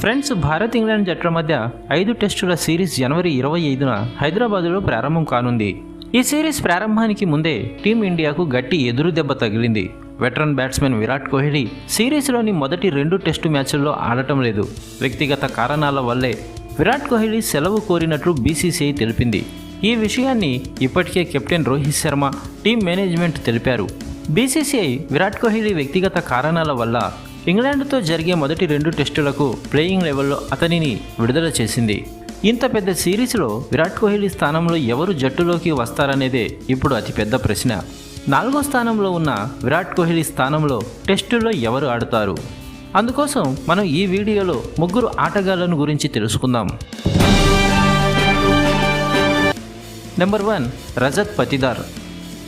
Friends Bharat England జట్ల మధ్య ఐదు టెస్టుల సిరీస్ జనవరి ఇరవై ఐదున హైదరాబాదులో ప్రారంభం కానుంది. ఈ సిరీస్ ప్రారంభానికి ముందే టీమిండియాకు గట్టి ఎదురు దెబ్బ తగిలింది. వెటరన్ బ్యాట్స్మెన్ విరాట్ కోహ్లీ సిరీస్లోని మొదటి రెండు టెస్టు మ్యాచ్ల్లో ఆడటం లేదు. వ్యక్తిగత కారణాల వల్లే విరాట్ కోహ్లీ సెలవు కోరినట్లు బీసీసీఐ తెలిపింది. ఈ విషయాన్ని ఇప్పటికే captain Rohit Sharma team management తెలిపారు. బీసీసీఐ విరాట్ కోహ్లీ వ్యక్తిగత కారణాల వల్ల ఇంగ్లాండ్తో జరిగే మొదటి రెండు టెస్టులకు ప్లేయింగ్ లెవెల్లో అతనిని విడుదల చేసింది. ఇంత పెద్ద సిరీస్లో విరాట్ కోహ్లీ స్థానంలో ఎవరు జట్టులోకి వస్తారనేదే ఇప్పుడు అతిపెద్ద ప్రశ్న. నాలుగో స్థానంలో ఉన్న విరాట్ కోహ్లీ స్థానంలో టెస్టుల్లో ఎవరు ఆడతారు? అందుకోసం మనం ఈ వీడియోలో ముగ్గురు ఆటగాళ్ళను గురించి తెలుసుకుందాం. Number one Rajat Patidar.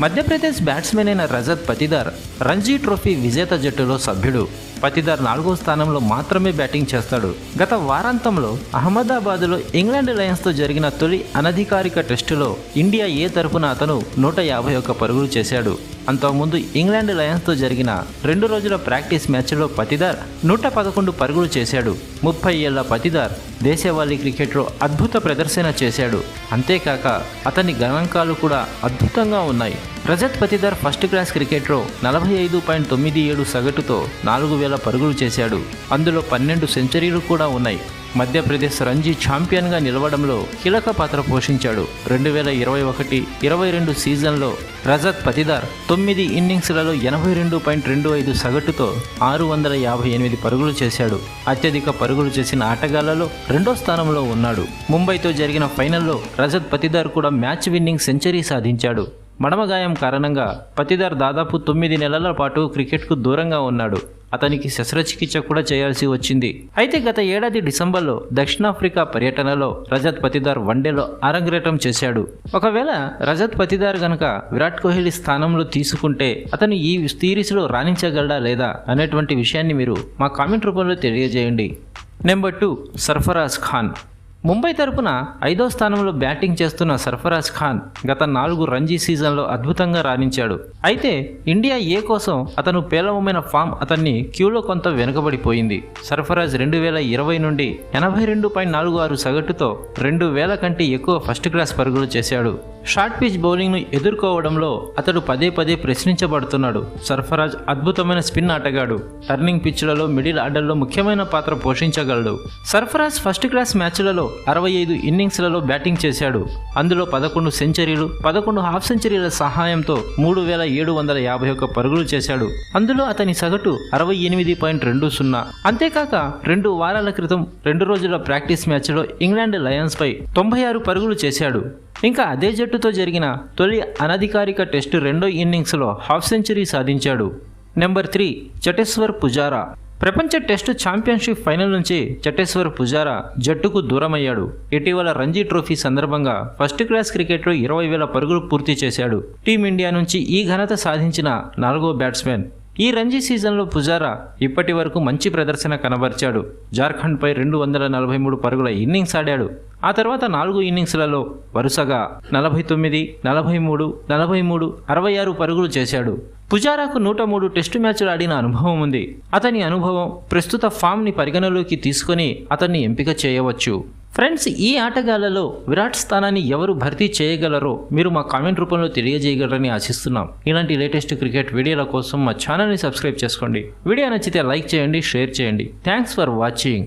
Madhya Pradesh batsmen అయిన రజత్ పతిదార్ రంజీ ట్రోఫీ విజేత జట్టులో సభ్యుడు. పతిదార్ నాలుగో స్థానంలో మాత్రమే బ్యాటింగ్ చేస్తాడు. గత వారాంతంలో అహ్మదాబాద్లో ఇంగ్లాండ్ లయన్స్తో జరిగిన తొలి అనధికారిక టెస్టులో ఇండియా ఏ తరపున అతను నూట యాభై ఒక్క పరుగులు చేశాడు. అంతకుముందు ఇంగ్లాండ్ లయన్స్తో జరిగిన రెండు రోజుల ప్రాక్టీస్ మ్యాచ్లో పతిదార్ నూట పదకొండు పరుగులు చేశాడు. ముప్పై ఏళ్ళ పతిదార్ దేశవాళీ క్రికెట్లో అద్భుత ప్రదర్శన చేశాడు. అంతేకాక అతని గణాంకాలు కూడా అద్భుతంగా ఉన్నాయి. రజత్ పతిదార్ ఫస్ట్ క్లాస్ క్రికెట్లో నలభై ఐదు పాయింట్ తొమ్మిది ఏడు సగటుతో నాలుగు వేల పరుగులు చేశాడు. అందులో పన్నెండు సెంచరీలు కూడా ఉన్నాయి. మధ్యప్రదేశ్ రంజీ ఛాంపియన్గా నిలవడంలో కీలక పాత్ర పోషించాడు. రెండు వేల ఇరవై ఒకటి ఇరవై రెండు సీజన్లో రజత్ పతిదార్ తొమ్మిది ఇన్నింగ్స్లలో ఎనభై రెండు పాయింట్ రెండు ఐదు సగటుతో ఆరు వందల యాభై ఎనిమిది పరుగులు చేశాడు. అత్యధిక పరుగులు చేసిన ఆటగాళ్ళలో రెండో స్థానంలో ఉన్నాడు. ముంబైతో జరిగిన ఫైనల్లో రజత్ పతిదార్ కూడా మ్యాచ్ విన్నింగ్ సెంచరీ సాధించాడు. మడమగాయం కారణంగా పతిదార్ దాదాపు తొమ్మిది నెలల పాటు క్రికెట్కు దూరంగా ఉన్నాడు. అతనికి శస్త్రచికిత్స కూడా చేయాల్సి వచ్చింది. అయితే గత ఏడాది డిసెంబర్లో దక్షిణాఫ్రికా పర్యటనలో రజత్ పతిదార్ వన్డేలో అరంగేటం చేశాడు. ఒకవేళ రజత్ పతిదార్ గనక విరాట్ కోహ్లీ స్థానంలో తీసుకుంటే అతను ఈ సిరీస్లో రాణించగలడా లేదా అనేటువంటి విషయాన్ని మీరు మా కామెంట్ రూపంలో తెలియజేయండి. Number two Sarfaraz Khan. Mumbai తరపున ఐదో స్థానంలో బ్యాటింగ్ చేస్తున్న సర్ఫరాజ్ ఖాన్ గత నాలుగు రంజీ సీజన్లో అద్భుతంగా రాణించాడు. అయితే ఇండియా ఏ కోసం అతను పేలవమైన ఫామ్ అతన్ని క్యూలో కొంత వెనుకబడిపోయింది. సర్ఫరాజ్ రెండు వేల ఇరవై నుండి ఎనభై రెండు పాయింట్ నాలుగు ఆరు సగటుతో రెండు వేల కంటే ఎక్కువ ఫస్ట్ క్లాస్ పరుగులు చేశాడు. షార్ట్ పిచ్ బౌలింగ్ను ఎదుర్కోవడంలో అతడు పదే పదే ప్రశ్నించబడుతున్నాడు. సర్ఫరాజ్ అద్భుతమైన స్పిన్ ఆటగాడు. టర్నింగ్ పిచ్లలో మిడిల్ ఆర్డర్లో ముఖ్యమైన పాత్ర పోషించగలడు. సర్ఫరాజ్ ఫస్ట్ క్లాస్ మ్యాచ్లలో అరవై ఐదు ఇన్నింగ్స్లలో బ్యాటింగ్ చేశాడు. అందులో పదకొండు సెంచరీలు పదకొండు హాఫ్ సెంచరీల సహాయంతో మూడు వేల ఏడు వందల యాభై ఒక్క పరుగులు చేశాడు. అందులో అతని సగటు అరవై ఎనిమిది పాయింట్ రెండు సున్నా. అంతేకాక రెండు వారాల క్రితం రెండు రోజుల ప్రాక్టీస్ మ్యాచ్లో ఇంగ్లాండ్ లయన్స్పై తొంభై ఆరు పరుగులు చేశాడు. ఇంకా అదే జట్టుతో జరిగిన తొలి అనధికారిక టెస్టు రెండో ఇన్నింగ్స్లో హాఫ్ సెంచరీ సాధించాడు. Number three Cheteshwar Pujara. ప్రపంచ టెస్టు ఛాంపియన్షిప్ ఫైనల్ నుంచి చటేశ్వర్ పుజారా జట్టుకు దూరమయ్యాడు. ఇటీవల రంజీ ట్రోఫీ సందర్భంగా ఫస్ట్ క్లాస్ క్రికెట్లో ఇరవై వేల పరుగులు పూర్తి చేశాడు. టీమిండియా నుంచి ఈ ఘనత సాధించిన నాలుగో బ్యాట్స్మెన్. ఈ రంజీ సీజన్లో పుజారా ఇప్పటి వరకు మంచి ప్రదర్శన కనబర్చాడు. జార్ఖండ్పై రెండు వందల నలభై మూడు పరుగుల ఇన్నింగ్స్ ఆడాడు. ఆ తర్వాత నాలుగు ఇన్నింగ్స్లలో వరుసగా నలభై తొమ్మిది నలభై మూడు నలభై మూడు అరవై ఆరు పరుగులు చేశాడు. పుజారాకు నూట మూడు టెస్టు మ్యాచ్లు ఆడిన అనుభవం ఉంది. అతని అనుభవం ప్రస్తుత ఫామ్ని పరిగణలోకి తీసుకొని అతన్ని ఎంపిక చేయవచ్చు. ఫ్రెండ్స్ ఈ ఆటగాళ్ళలో విరాట్ స్థానాన్ని ఎవరు భర్తీ చేయగలరో మీరు మా కామెంట్ రూపంలో తెలియజేయగలరని ఆశిస్తున్నాం. ఇలాంటి లేటెస్ట్ క్రికెట్ వీడియోల కోసం మా ఛానల్ని సబ్స్క్రైబ్ చేసుకోండి. వీడియో నచ్చితే లైక్ చేయండి షేర్ చేయండి. Thanks for watching.